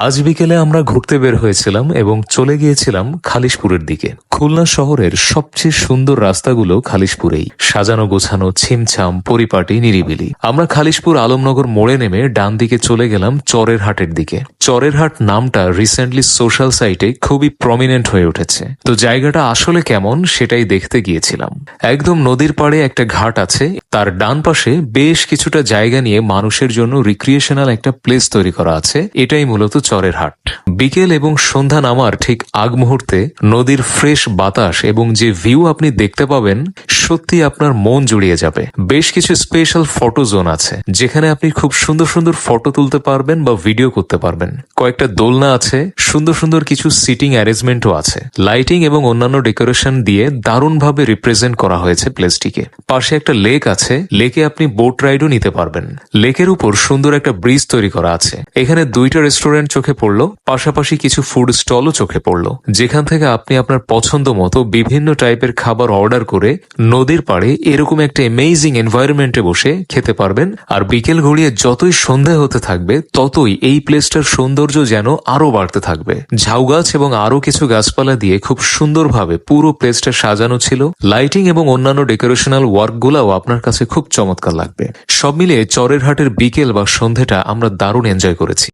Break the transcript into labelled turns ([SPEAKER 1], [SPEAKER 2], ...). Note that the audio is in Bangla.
[SPEAKER 1] আজ বিকেলে আমরা ঘুরতে বের হয়েছিলাম এবং চলে গিয়েছিলাম খালিশপুরের দিকে। খুলনা শহরের সবচেয়ে সুন্দর রাস্তাগুলো খালিশপুরেই। সাজানো, গোছানো, ছিমছাম, পরিপাটি, নিরিবিলি। আমরা খালিশপুর আলমনগর মোড়ে নেমে ডান দিকে চলে গেলাম চরের হাটের দিকে। চরের হাট নামটা রিসেন্টলি সোশ্যাল সাইটে খুবই প্রমিনেন্ট হয়ে উঠেছে। তো জায়গাটা আসলে কেমন সেটাই দেখতে গিয়েছিলাম। একদম নদীর পাড়ে একটা ঘাট আছে, তার ডান পাশে বেশ কিছুটা জায়গা নিয়ে মানুষের জন্য রিক্রিয়েশনাল একটা প্লেস তৈরি করা আছে। এটাই মূলত চরের হাট। বিকেল এবং সন্ধ্যা নামার ঠিক আগ মুহূর্তে নদীর ফ্রেশ বাতাস এবং যে ভিউ আপনি দেখতে পাবেন সত্যি আপনার মন জুড়িয়ে যাবে। বেশ কিছু স্পেশাল ফটো জোন আছে, যেখানে আপনি খুব সুন্দর সুন্দর ফটো তুলতে পারবেন বা ভিডিও করতে পারবেন। কয়েকটা দোলনা আছে, সুন্দর সুন্দর কিছু সিটিং অ্যারেঞ্জমেন্টও আছে। লাইটিং এবং অন্যান্য ডেকোরেশন দিয়ে দারুণভাবে রিপ্রেজেন্ট করা হয়েছে প্লেসটিকে পাশে একটা লেক আছে লেকে আপনি বোট রাইডও নিতে পারবেন। লেকের উপর সুন্দর একটা ব্রিজ তৈরি করা আছে। এখানে দুইটা রেস্টুরেন্ট চোখে পড়ল, পাশাপাশি কিছু ফুড স্টলও চোখে পড়ল, যেখান থেকে আপনি আপনার পছন্দ মতো বিভিন্ন টাইপের খাবার অর্ডার করে নদীর পাড়ে এরকম একটা অ্যামেজিং এনভায়রনমেন্টে বসে খেতে পারবেন। আর বিকেল গড়িয়ে যতই সন্ধ্যা হতে থাকবে, ততই এই প্লেসটার সৌন্দর্য যেন আরও বাড়তে থাকবে। ঝাউ গাছ এবং আরও কিছু গাছপালা দিয়ে খুব সুন্দরভাবে পুরো প্লেসটা সাজানো ছিল। লাইটিং এবং অন্যান্য ডেকোরেশনাল ওয়ার্কগুলোও আপনার কাছে খুব চমৎকার লাগবে। সব মিলিয়ে চরের হাটের বিকেল বা সন্ধেটা আমরা দারুণ এনজয় করেছি।